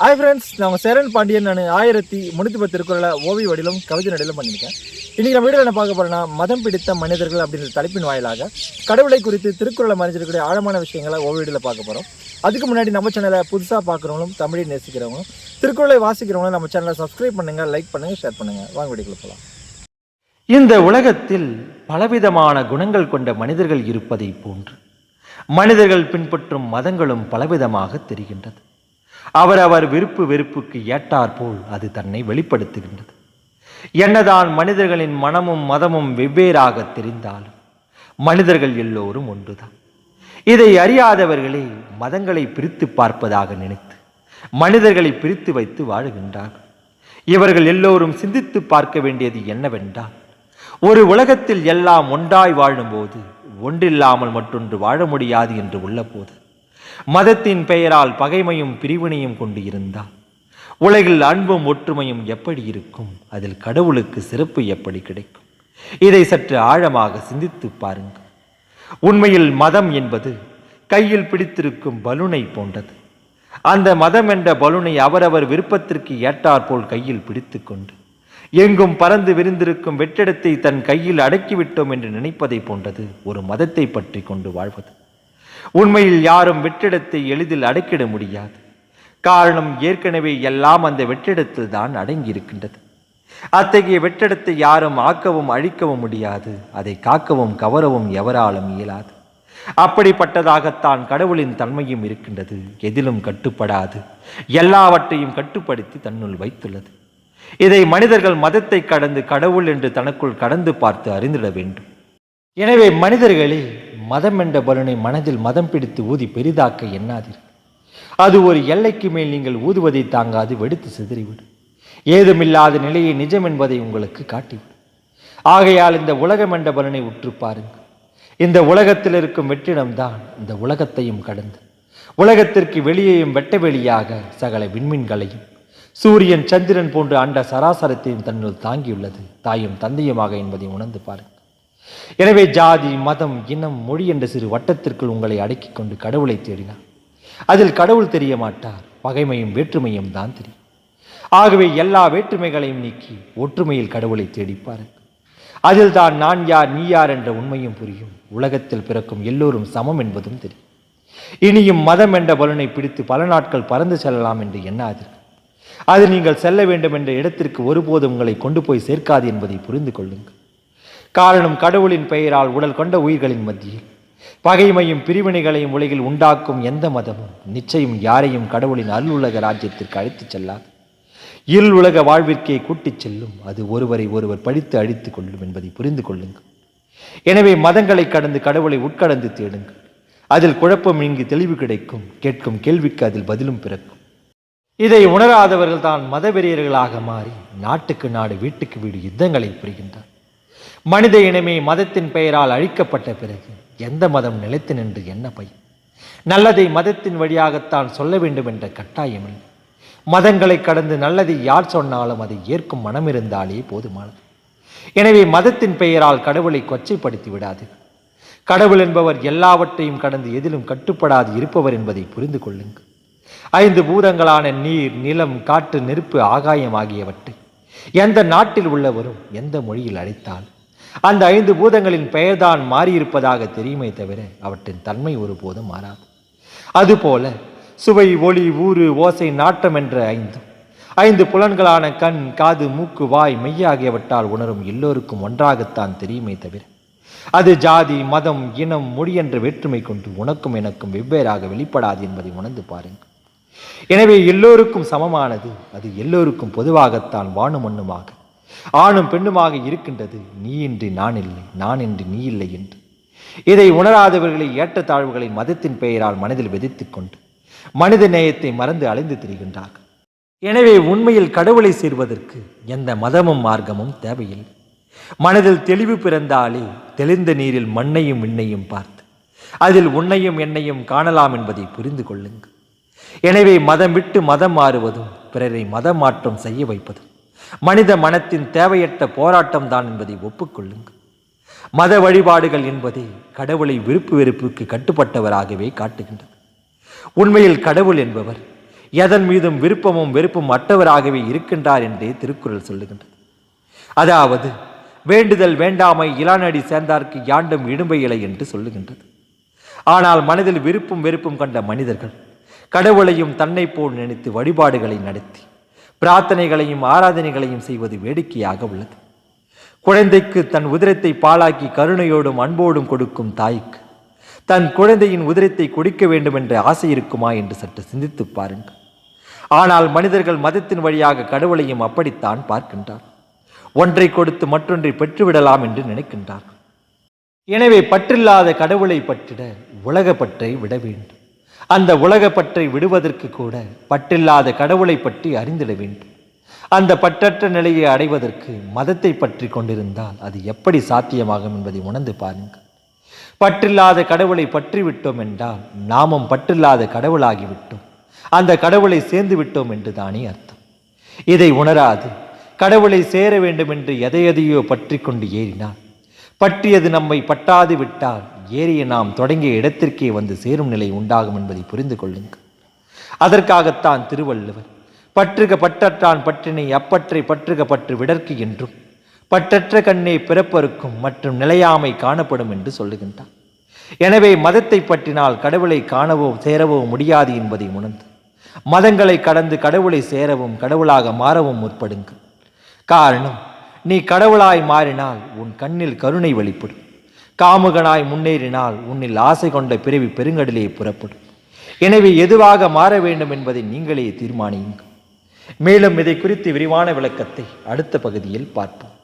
Hi friends நான் சேரன் பாண்டியன் நான் ஆயிரத்தி முன்னூற்றி பத்து திருக்குறளை ஓவிய வடிலும் கவிதை நடையிலும் பண்ணியிருக்கேன். இன்றைக்கி நம்ம வீடியோவில் என்ன பார்க்க போகிறேன்னா மதம் பிடித்த மனிதர்கள் அப்படின்ற தலைப்பின் வாயிலாக கடவுளை குறித்து திருக்குறளை மறைஞ்சிருக்கக்கூடிய ஆழமான விஷயங்களை ஓவியடியில் பார்க்க போகிறோம் அதுக்கு முன்னாடி நம்ம சேனலை புதுசாக பார்க்குறவங்களும் தமிழை நேசிக்கிறவங்களும் திருக்குறளை வாசிக்கிறவங்களும் நம்ம சேனலை சப்ஸ்கிரைப் பண்ணுங்கள் லைக் பண்ணுங்கள் ஷேர் பண்ணுங்கள் வாங்க வீடியோக்குள்ள போகலாம் இந்த உலகத்தில் பலவிதமான குணங்கள் கொண்ட மனிதர்கள் இருப்பதை போன்று மனிதர்கள் பின்பற்றும் மதங்களும் பலவிதமாக தெரிகின்றது. அவரவர் விருப்பு வெறுப்புக்கு ஏற்றாற்போல் அது தன்னை வெளிப்படுத்துகின்றது. என்னதான் மனிதர்களின் மனமும் மதமும் வெவ்வேறாக தெரிந்தாலும் மனிதர்கள் எல்லோரும் ஒன்றுதான். இதை அறியாதவர்களே மதங்களை பிரித்து பார்ப்பதாக நினைத்து மனிதர்களை பிரித்து வைத்து வாழுகின்றார்கள். இவர்கள் எல்லோரும் சிந்தித்து பார்க்க வேண்டியது என்னவென்றால் ஒரு உலகத்தில் எல்லாம் ஒன்றாய் வாழும்போது ஒன்றில்லாமல் மற்றொன்று வாழ முடியாது என்று உள்ளபோது மதத்தின் பெயரால் பகைமையும் பிரிவினையும் கொண்டு இருந்தால் உலகில் அன்பும் ஒற்றுமையும் எப்படி இருக்கும்? அதில் கடவுளுக்கு சிறப்பு எப்படி கிடைக்கும்? இதை சற்று ஆழமாக சிந்தித்து பாருங்கள். உண்மையில் மதம் என்பது கையில் பிடித்திருக்கும் பலூனை போன்றது. அந்த மதம் என்ற பலூனை அவரவர் விருப்பத்திற்கு ஏற்றாற்போல் கையில் பிடித்துக்கொண்டு எங்கும் பறந்து விரிந்திருக்கும் வெற்றிடத்தை தன் கையில் அடக்கிவிட்டோம் என்று நினைப்பதை போன்றது ஒரு மதத்தை பற்றி கொண்டு வாழ்வது. உண்மையில் யாரும் வெற்றிடத்தை எளிதில் அடக்கிட முடியாது. காரணம் ஏற்கனவே எல்லாம் அந்த வெற்றிடத்தில் தான் அடங்கியிருக்கின்றது. அத்தகைய வெற்றிடத்தை யாரும் ஆக்கவும் அழிக்கவும் முடியாது. அதை காக்கவும் கவரவும் எவராலும் இயலாது. அப்படிப்பட்டதாகத்தான் கடவுளின் தன்மையும் இருக்கின்றது. எதிலும் கட்டுப்படாது. எல்லாவற்றையும் கட்டுப்படுத்தி தன்னுள் வைத்துள்ளது. இதை மனிதர்கள் மதத்தை கடந்து கடவுள் என்று தனக்குள் கடந்து பார்த்து அறிந்திட வேண்டும். எனவே மனிதர்களே மதம் என்ற பலனை மனதில் மதம் பிடித்து ஊதி பெரிதாக்க எண்ணாதீர்கள். அது ஒரு எல்லைக்கு மேல் நீங்கள் ஊதுவதை தாங்காது வெடித்து சிதறிவிடும் ஏதுமில்லாத நிலையை நிஜம் என்பதை உங்களுக்கு காட்டிவிடும் ஆகையால் இந்த உலகம் என்ற பலனை உற்று பாருங்கள். இந்த உலகத்தில் இருக்கும் வெற்றிடம்தான் இந்த உலகத்தையும் கடந்து. உலகத்திற்கு வெளியேயும் வெட்ட வெளியாக சகல விண்மீன்களையும். சூரியன் சந்திரன் போன்ற அண்ட சராசரத்தையும் தன்னுள் தாங்கியுள்ளது. தாயும் தந்தையுமாக என்பதை உணர்ந்து பாருங்கள். எனவே ஜாதி மதம் இனம் மொழி என்ற சிறு வட்டத்திற்குள் உங்களை அடக்கிக் கொண்டு கடவுளை தேடினார். அதில் கடவுள் தெரிய மாட்டார் பகைமையும் வேற்றுமையும் தான் தெரியும். ஆகவே எல்லா வேற்றுமைகளையும் நீக்கி ஒற்றுமையில் கடவுளை தேடிப் பாருங்கள். அதில் தான் நான் யார் நீ யார் என்ற உண்மையும் புரியும். உலகத்தில் பிறக்கும் எல்லோரும் சமம் என்பதும் தெரியும். இனியும் மதம் என்ற பலனை பிடித்து பல நாட்கள் பறந்து செல்லலாம் என்று எண்ணாதீர்கள். அது நீங்கள் செல்ல வேண்டும் என்ற இடத்திற்கு ஒருபோதும் உங்களை கொண்டு போய் சேர்க்காது என்பதை புரிந்து கொள்ளுங்கள். காரணம் கடவுளின் பெயரால் உடல் கொண்ட உயிர்களின் மத்தியில். பகைமையும் பிரிவினைகளையும் உலகில் உண்டாக்கும் எந்த மதமும் நிச்சயம் யாரையும் கடவுளின் அல்லுலக ராஜ்யத்திற்கு அழைத்துச் செல்லாது. இருள் உலக வாழ்விற்கே கூட்டிச் செல்லும் அது ஒருவரை ஒருவர் படித்து அழித்துக் கொள்ளும் என்பதை புரிந்து கொள்ளுங்கள். எனவே மதங்களை கடந்து கடவுளை உட்கடந்து தேடுங்கள். அதில் குழப்பம் இங்கு தெளிவு கிடைக்கும் கேட்கும் கேள்விக்கு அதில் பதிலும் பிறக்கும். இதை உணராதவர்கள் தான் மதவெறியர்களாக மாறி நாட்டுக்கு நாடு வீட்டுக்கு வீடு யுத்தங்களை புரிகின்றார் மனித இனமே மதத்தின் பெயரால் அழிக்கப்பட்ட பிறகு எந்த மதம் நிலைத்து நின்று என்ன பயன் நல்லதை மதத்தின் வழியாகத்தான் சொல்ல வேண்டும் என்ற கட்டாயமில்லை. மதங்களை கடந்து நல்லதை யார் சொன்னாலும் அதை ஏற்கும் மனம் இருந்தாலே போதுமானது. எனவே மதத்தின் பெயரால் கடவுளை கொச்சைப்படுத்தி விடாது கடவுள் என்பவர் எல்லாவற்றையும் கடந்து எதிலும் கட்டுப்படாது இருப்பவர் என்பதை புரிந்து கொள்ளுங்கள். ஐந்து பூதங்களான நீர் நிலம் காற்று நெருப்பு ஆகாயம் ஆகியவற்றை எந்த நாட்டில் உள்ளவரும் எந்த மொழியில் அழைத்தால் அந்த ஐந்து பூதங்களின் பெயர்தான் மாறியிருப்பதாக தெரியுமே தவிர அவற்றின் தன்மை ஒருபோதும் மாறாது. அதுபோல சுவை ஒளி ஊறு ஓசை நாட்டம் என்ற ஐந்தும் ஐந்து புலன்களான கண் காது மூக்கு வாய் மெய்யாகியவற்றால் உணரும் எல்லோருக்கும் ஒன்றாகத்தான் தெரியுமே தவிர அது ஜாதி மதம் இனம் மொழி என்ற வேற்றுமை கொண்டு உனக்கும் எனக்கும் வெவ்வேறாக வெளிப்படாது என்பதை உணர்ந்து பாருங்கள். எனவே எல்லோருக்கும் சமமானது அது எல்லோருக்கும் பொதுவாகத்தான் வானும் மண்ணுமாக ஆணும் பெண்ணுமாக இருக்கின்றது. நீ இன்றி நான் இல்லை நான் இன்றி நீ இல்லை என்று. இதை உணராதவர்களை ஏற்றத்தாழ்வுகளை மதத்தின் பெயரால் மனதில் விதித்துக் கொண்டு மனித நேயத்தை மறந்து அலைந்து திரிகின்றார்கள். எனவே உண்மையில் கடவுளை சேர்வதற்கு எந்த மதமும் மார்க்கமும் தேவையில்லை. மனதில் தெளிவு பிறந்தாலே தெளிந்த நீரில் மண்ணையும் விண்ணையும் பார்த்து அதில் உன்னையும் என்னையும் காணலாம் என்பதை புரிந்து கொள்ளுங்கள். எனவே மதம் விட்டு மதம் மாறுவதும் பிறரை மதம் மாற்றம் செய்ய வைப்பதும் மனித மனத்தின் தேவையற்ற போராட்டம் தான் என்பதை ஒப்புக்கொள்ளுங்கள். மத வழிபாடுகள் என்பதே கடவுளை விருப்பு வெறுப்புக்கு கட்டுப்பட்டவராகவே காட்டுகின்றது. உண்மையில் கடவுள் என்பவர் எதன் மீதும் விருப்பமும் வெறுப்பும் அற்றவராகவே இருக்கின்றார் என்றே திருக்குறள் சொல்லுகின்றது. அதாவது வேண்டுதல் வேண்டாமை இளானடி சேர்ந்தார்க்கு யாண்டும் இடும்பை இலை என்று சொல்லுகின்றது. ஆனால் மனதில் விருப்பும் வெறுப்பும் கண்ட மனிதர்கள் கடவுளையும் தன்னை போல் நினைத்து வழிபாடுகளை நடத்தி பிரார்த்தனைகளையும் ஆராதனைகளையும் செய்வது வேடிக்கையாக உள்ளது. குழந்தைக்கு தன் உதிரத்தை பாழாக்கி கருணையோடும் அன்போடும் கொடுக்கும் தாய்க்கு தன் குழந்தையின் உதிரத்தை குடிக்க வேண்டும் என்ற ஆசை இருக்குமா என்று சற்று சிந்தித்துப் பாருங்கள். ஆனால் மனிதர்கள் மதத்தின் வழியாக கடவுளையும் அப்படித்தான் பார்க்கின்றார். ஒன்றை கொடுத்து மற்றொன்றை பெற்றுவிடலாம் என்று நினைக்கின்றார் எனவே பற்றில்லாத கடவுளை பற்றிட உலக பற்றை விட வேண்டும். அந்த உலக பற்றை விடுவதற்கு கூட பற்றில்லாத கடவுளை பற்றி அறிந்திட வேண்டும். அந்த பற்றற்ற நிலையை அடைவதற்கு மதத்தை பற்றி கொண்டிருந்தால் அது எப்படி சாத்தியமாகும் என்பதை உணர்ந்து பாருங்கள். பற்றில்லாத கடவுளை பற்றி விட்டோம் என்றால் நாமும் பற்றில்லாத கடவுளாகிவிட்டோம் அந்த கடவுளை சேர்ந்து விட்டோம் என்று தானே அர்த்தம். இதை உணராது கடவுளை சேர வேண்டும் என்று எதை எதையோ பற்றி கொண்டு ஏறினால். பற்றியது நம்மை பட்டாது விட்டால் ஏறிய நாம் தொடங்கிய இடத்திற்கே வந்து சேரும் நிலை உண்டாகும் என்பதை புரிந்து கொள்ளுங்கள். அதற்காகத்தான் திருவள்ளுவர் பற்றுக பற்றற்றான் பற்றினை அப்பற்றை பற்றுக பற்று விடற்கு என்றும் பற்றற்ற கண்ணே பிறப்பருக்கும் மற்றும் நிலையாமை காணப்படும் என்று சொல்லுகின்றார். எனவே மதத்தை பற்றினால் கடவுளை காணவோ சேரவோ முடியாது என்பதை உணர்ந்து மதங்களை கடந்து கடவுளை சேரவும் கடவுளாக மாறவும் முற்படுங்கள். காரணம் நீ கடவுளாய் மாறினால் உன் கண்ணில் கருணை வெளிப்படும். காமுகனாய் முன்னேறினால் உன்னில் ஆசை கொண்ட பிறவி பெருங்கடலே புறப்படும். எனவே எதுவாக மாற வேண்டும் என்பதை நீங்களே தீர்மானியுங்கள். மேலும் இதை குறித்து விரிவான விளக்கத்தை அடுத்த பகுதியில் பார்ப்போம்.